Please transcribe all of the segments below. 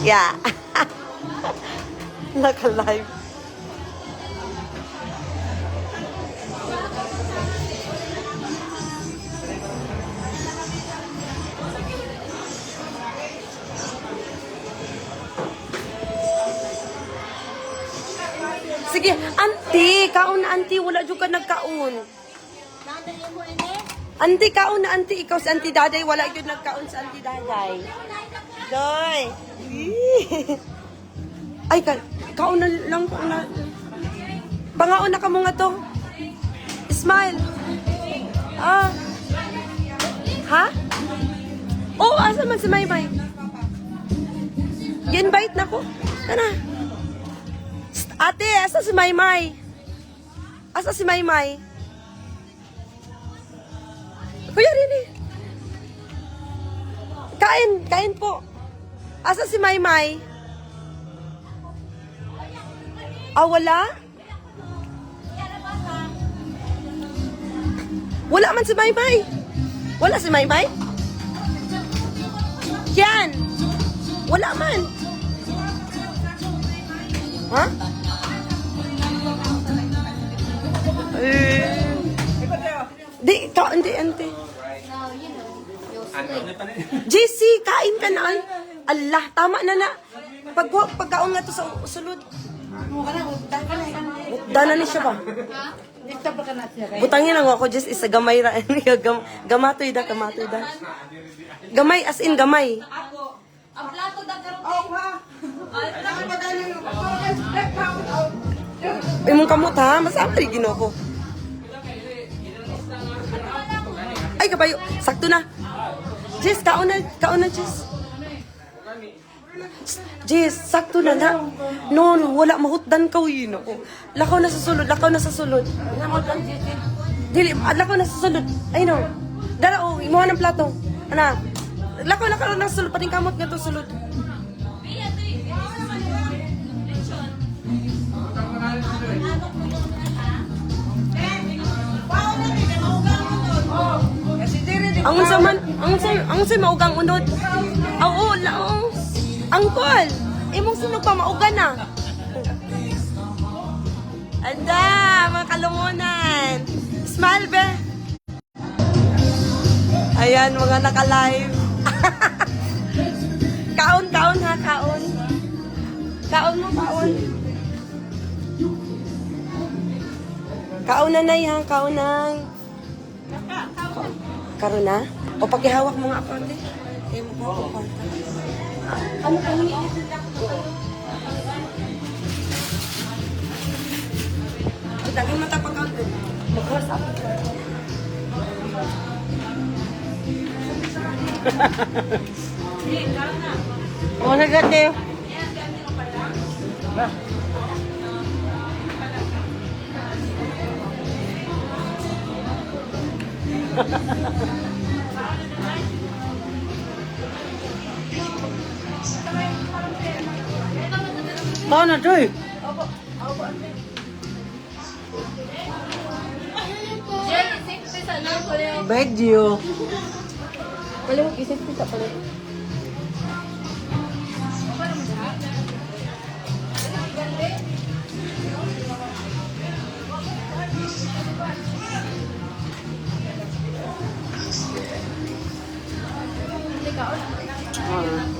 Yeah. Naka-live. Sige, auntie, kaon na auntie, wala juga nagkaon. Auntie, kaon na auntie, ikaw si auntie daday, wala yun nagkaon sa auntie daday. Doy. Ay, ka, kaon na lang ko na. Bangaon na ka mo nga to. Smile. Ah. Ha? Oh, asa man si Maymay? Gi-invite na ko. Psst, Ate, asa si Maymay? Asa si Maymay? Kuya Rini. Kain, kain po. Asa si Maymay? Ah, wala? Wala man si Maymay. Wala si Maymay? Yan. Wala man. Ha? Eh. Di, ka, hindi, hindi. JC, kain ka na. Allah, tama na na. Pag, pagkaon nga to sa sulod. Dana ni siya ba? Butangin lang ako, just isa gamay ra. Gam, gamatoy da, gamatoy da. Gamay, as in gamay. Ang plato da karon. Imong kamot ha, masama rin gino ko. Ay, kabayo, sakto na. Jess, kaon na, kaon na, Jess. Jess, sakto na na. No, no, wala mahutdan ka, yun ako. Lakaw na sa sulod, lakaw na sa sulod. Dili, ah, lakaw na sa sulod. Ay, no. Dala, oh, imuha ng plato. Ana, lakaw na karon na sa sulod, pating kamot nga to sulod. Ang unsa man, ang unsa, ang unsa maugang unod. Oo, laong. Angkol, imong sunog pa maugan na. Anda, mga kalungunan. Smile, be. Ayan, mga naka-live. kaon, kaon ha, kaon. Kaon mo, kaon. Kaon na na yan, kaon na. Karon na? O pakihawak mo nga ako. Kaya mo po ako. Ano ka ni Ay, daging mata pa ka, ate. Mag-cross up. Oh, negative. Tao na, Joy. Jen, safety sa na ko rin. Video. Pala mo isip ko sa pala. Oh.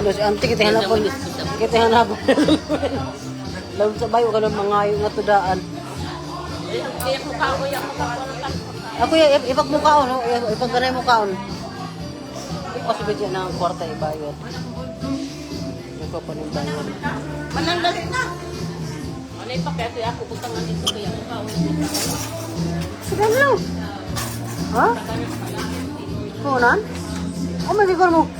Si auntie, kita hanapon. Kita hanapon. Lalu sa bayo ka ng mga yung natudaan. Ako yung ipagmukaon, no? ipagganay mo kaon. Possible yan ang kwarta ibayot. Ito pa ng bayot. Manandas na. Ano yung pakete ako butangan dito kaya ako kaon. Sige lang. Ha? Kunan? Oh, siguro mo.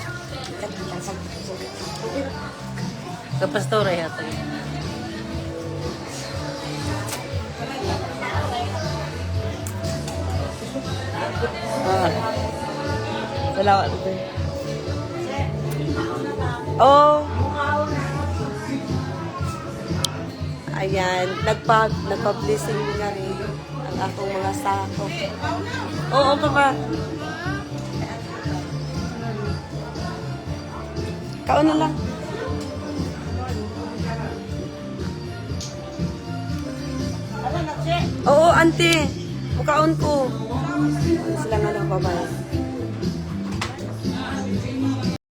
talaman. Kapastora yata. Ah, Wala ka Oh. Ayan, nagpa, nagpa-blessing na rin ang akong mga sako. Oo, papa. Kaon na lang. Oo, ante. Mukaon ko. Sila nga lang babae.